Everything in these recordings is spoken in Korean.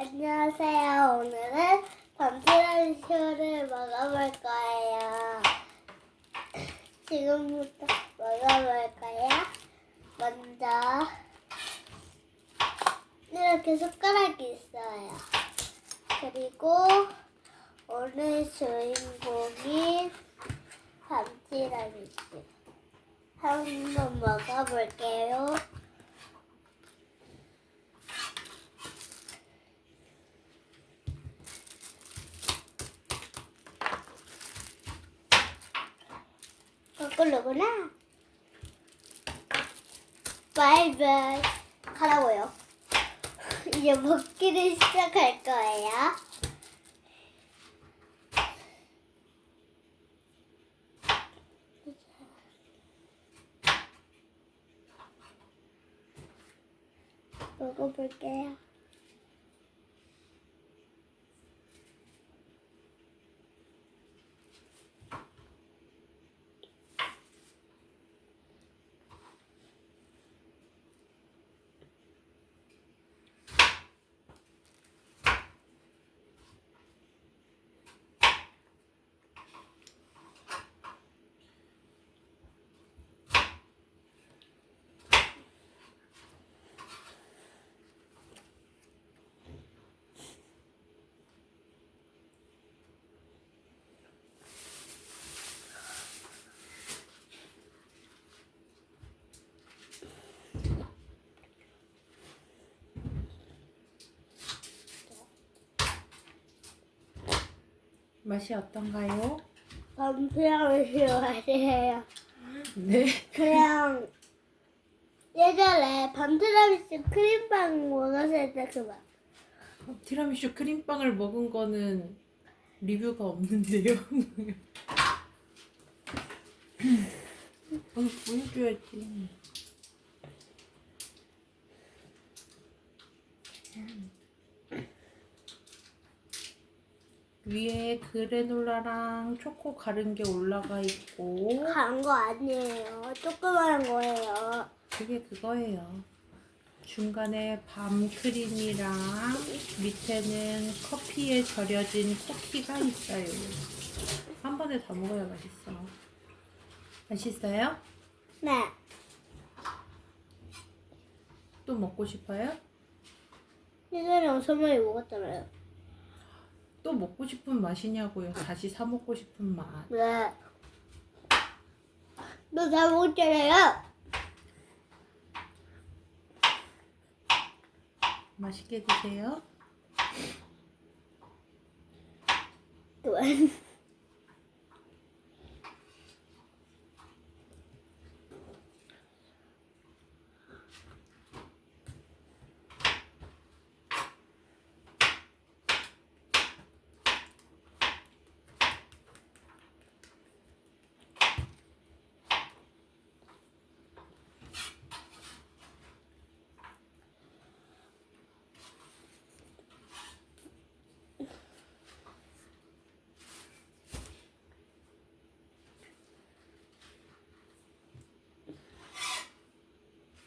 안녕하세요. 오늘은 밤티라미슈를 먹어볼 거예요. 지금부터 먹어볼 거예요. 먼저 이렇게 숟가락이 있어요. 그리고 오늘 주인공이 밤티라미슈. 한번 먹어볼게요. 거꾸로구나. 바이바이. 가라고요. 이제 먹기를 시작할 거예요. 먹어볼게요. 맛이 어떤가요? 밤피라미 좋아해요. 네. 그냥 예전에 밤티라미수 크림빵 먹었을 때 그 맛. 티라미슈 크림빵을 먹은 거는 리뷰가 없는데요. 오늘 보여줘야지. 위에 그래놀라랑 초코 가른 게 올라가 있고 간 거 아니에요. 조그만한 거예요. 그게 그거예요. 중간에 밤 크림이랑 밑에는 커피에 절여진 쿠키가 있어요. 한 번에 다 먹어야 맛있어. 맛있어요? 네. 또 먹고 싶어요? 예전에 엄청 많이 먹었잖아요. 또 먹고 싶은 맛이냐고요. 다시 사 먹고 싶은 맛. 네. 너다 먹었잖아요. 맛있게 드세요. 그만.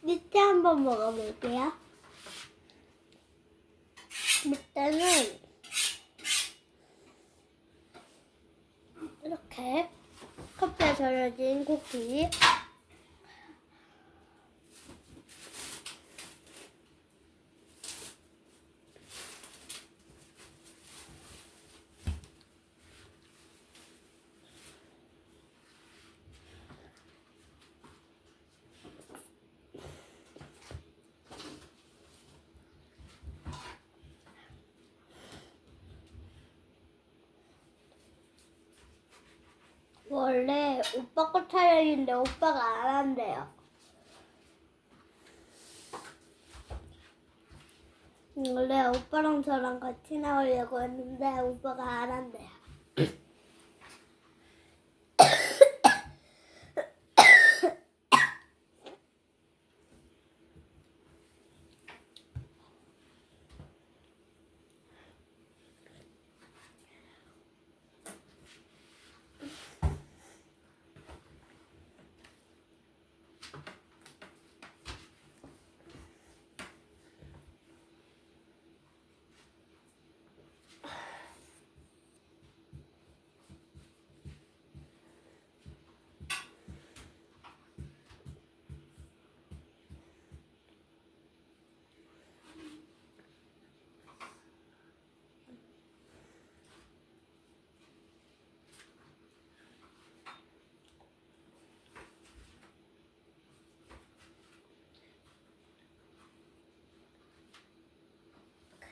밑에 한번 먹어볼게요. 밑에는 이렇게 커피에 절여진 쿠키 원래 오빠 거 촬영인데 오빠가 안 한대요. 원래 오빠랑 저랑 같이 나오려고 했는데 오빠가 안 한대요.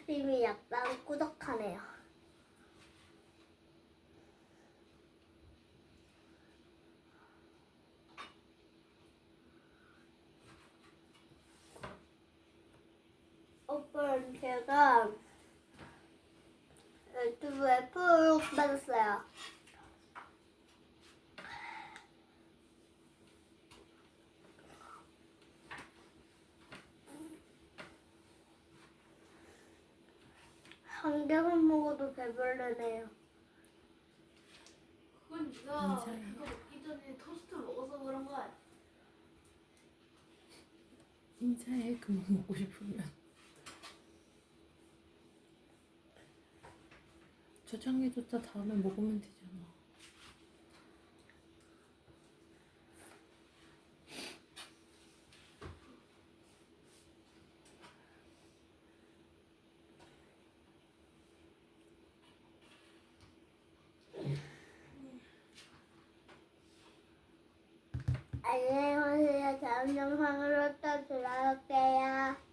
힘이 약간 꾸덕하네요. 오빠는 제가 유튜브에 프로 받았어요. 한 개만 먹어도 배부르네요. 그건 네가 인사해. 그거 먹기 전에 토스트 먹어서 그런 거 아니야? 인사해 그만 먹고 싶으면 저장해뒀다 다음에 먹으면 되잖아 안녕히 가세요. 다음 영상으로 또 돌아올게요.